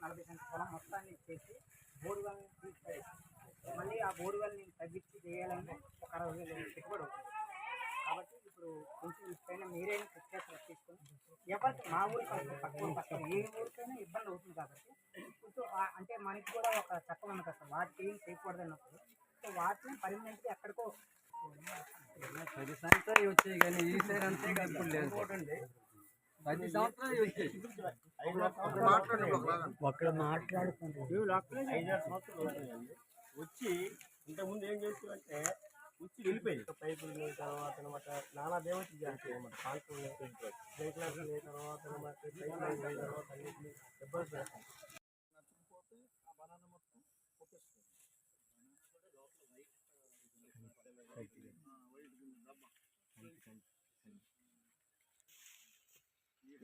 నలభై సెంట్ పొలం మొత్తాన్ని ఇచ్చేసి బోరువెల్ని తీసుకెళ్ళి మళ్ళీ ఆ బోరువెల్ని తగ్గించి చేయాలంటే ఒక అరవై వేలు పెట్టుబడి అవుతుంది. కాబట్టి ఇప్పుడు కొంచెం ఇష్టమైన మీరైనా ప్రత్యేక తీసుకొని ఎవరికి మా ఊరికి పక్కన పక్కన ఏ ఊరికైనా ఇబ్బంది అవుతుంది కాబట్టి కొంచెం అంటే మనకి కూడా ఒక చట్టం ఉంది కదా సార్ ఏం చేయకూడదు అన్నప్పుడు సో వాటిని పర్మనెంట్గా ఎక్కడికో ప్రతి సంవత్సరం వచ్చాయి కానీ ఈ సైడ్ అంతే ఇప్పుడు లేదు ప్రతి సంవత్సరం వచ్చాయి సంవత్సరాలు అవుతుందండి వచ్చి ఇంతకుముందు ఏం చేసేవంటే వచ్చి వెళ్ళిపోయింది పైపులు లేని తర్వాత అనమాట నానా దేవతలు చేస్తాయి అనమాట లేని తర్వాత అన్నింటినీ ఇబ్బంది చేస్తాం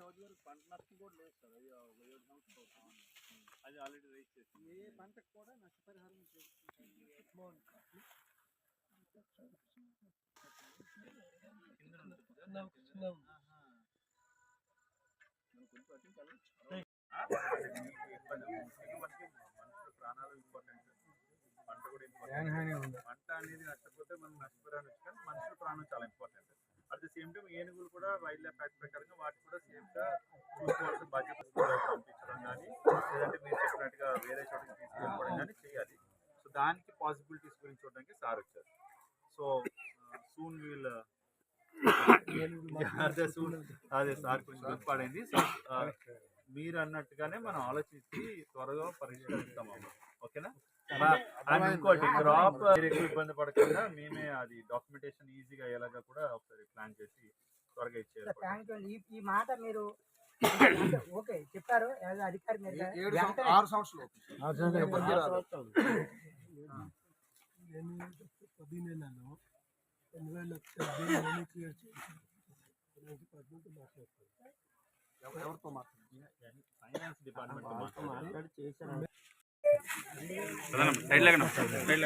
రోజు వరకు పంట నష్టం కూడా లేదు సార్. అయ్యో ఒక ఏడు సంవత్సరాలు అది ఆల్రెడీ రైస్ చేసి ఏ పంటకు కూడా నష్టపరిహారం ప్రాణాలు ఇంపార్టెంట్ పంట కూడా ఇంపార్టెంట్ పంట అనేది నష్టపోతే మనం నష్టపరిహారం ఇచ్చి కానీ మనుషుల ప్రాణం చాలా important at the same time ఏనుగులు కూడా వైల్డ్ లైఫ్ యాక్ట్ ప్రకారంగా వాటి కూడా సేఫ్గా చూసుకోవాల్సిన బాధ్యత పంపించడం కానీ లేదంటే మీరు చెప్పినట్టుగా వేరే చోటకి తీసుకెళ్ళిపోవడం కానీ చేయాలి. సో దానికి పాసిబిలిటీస్ గురించి చూడడానికి సార్ వచ్చారు. సో సూన్ వీల్ అదే సూన్ అదే సార్ కొంచెం గుర్తుపడింది. సో uh, మీరు అన్నట్టుగానే మనం ఆలోచించి త్వరగా పరిష్కరిస్తాం ఓకేనా అండ్ ఇంకోటి క్రాప్ ఎక్కువ ఇబ్బంది పడకుండా మేమే అది డాక్యుమెంటేషన్ ఈజీగా అయ్యేలాగా కూడా ఒకసారి ప్లాన్ చేసి త్వరగా ఇచ్చేయాలి థ్యాంక్ యూ ఈ మాట మీరు ఓకే చెప్పారు. అధికారి ఆరు సంవత్సరాలు పదిహేనులలో రెండు వేల లక్షల క్లియర్ చేశారు పద్మతో మాట్లాడుతారు. ఎవరితో మాట్లాడుతున్నారు? ఫైనాన్స్ డిపార్ట్మెంట్ మాట్లాడి చేశాను సైడ్ సైడ్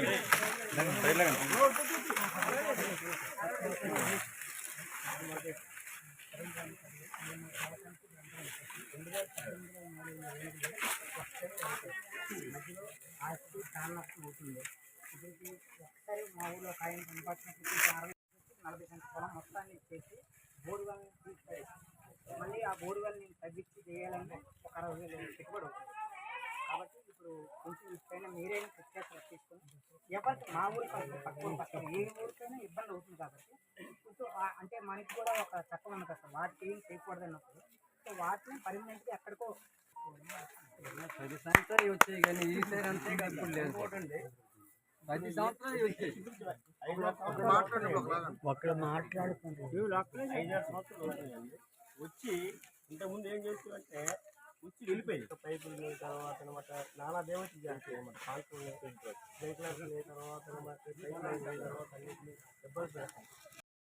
సైడ్ చాలా అవుతుంది ఒకసారి మా ఊళ్ళో ఒక ఆయన అరవై నలభై సెంటర్ పొలం మొత్తాన్ని ఇచ్చేసి బోరువెల్ని మళ్ళీ ఆ బోరువెల్ని తగ్గించి చేయాలంటే ఒక అరవై వేలు పెట్టుబడి అవుతుంది. ఇప్పుడు కొంచెం ఇష్టమైన మీరే ప్రత్యేక తీసుకొని ఎవరికి మా ఊరికి కాదు, పక్క ఊరికి అసలు ఏ ఊరికైనా ఇబ్బంది అవుతుంది కాబట్టి కొంచెం అంటే మనకి కూడా ఒక చట్టం ఉంది కదా వాటికి ఏం చేయకూడదు అన్నప్పుడు సో వాటిని పర్మనెంట్గా ఎక్కడికో ప్రతి సంవత్సరం వచ్చాయి కానీ ఈ సైడ్ అంతే వచ్చాయి. మాట్లాడుకుంటారు ఐదారు సంవత్సరాలు అవుతుందండి వచ్చి ఇంతకుముందు ఏం చేసేవంటే వచ్చి వెళ్ళిపోయింది పైపులు లేని తర్వాత అనమాట నానా దేవతలు చేస్తాయి అనమాట కాల్పులు స్ప్రింక్లర్స్ లేని తర్వాత అనమాట పైపులు లేని తర్వాత అన్నింటినీ ఇబ్బంది చేస్తాం